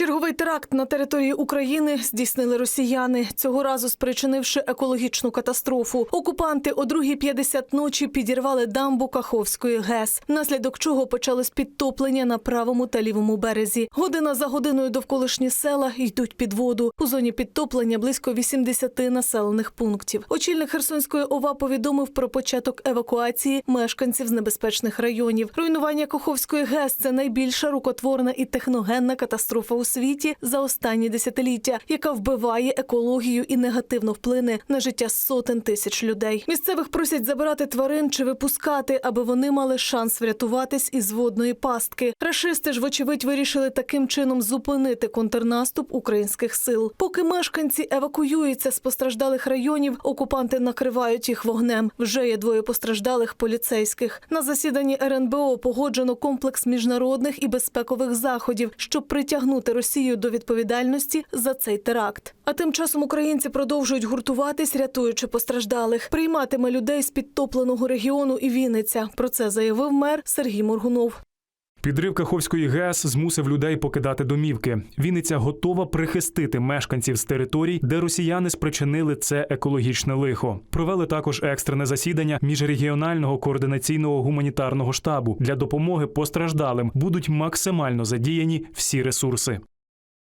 Черговий теракт на території України здійснили росіяни, цього разу спричинивши екологічну катастрофу. Окупанти о 2.50 ночі підірвали дамбу Каховської ГЕС, внаслідок чого почалось підтоплення на правому та лівому березі. Година за годиною довколишні села йдуть під воду. У зоні підтоплення близько 80 населених пунктів. Очільник Херсонської ОВА повідомив про початок евакуації мешканців з небезпечних районів. Руйнування Каховської ГЕС це найбільша рукотворна і техногенна катастрофа у світі за останні десятиліття, яка вбиває екологію і негативно вплине на життя сотень тисяч людей. Місцевих просять забирати тварин чи випускати, аби вони мали шанс врятуватись із водної пастки. Рашисти ж, вочевидь, вирішили таким чином зупинити контрнаступ українських сил. Поки мешканці евакуюються з постраждалих районів, окупанти накривають їх вогнем. Вже є двоє постраждалих поліцейських. На засіданні РНБО погоджено комплекс міжнародних і безпекових заходів, щоб притягнути Росію до відповідальності за цей теракт. А тим часом українці продовжують гуртуватись, рятуючи постраждалих. Прийматиме людей з підтопленого регіону і Вінниця. Про це заявив мер Сергій Моргунов. Підрив Каховської ГЕС змусив людей покидати домівки. Вінниця готова прихистити мешканців з територій, де росіяни спричинили це екологічне лихо. Провели також екстрене засідання міжрегіонального координаційного гуманітарного штабу для допомоги постраждалим. Будуть максимально задіяні всі ресурси.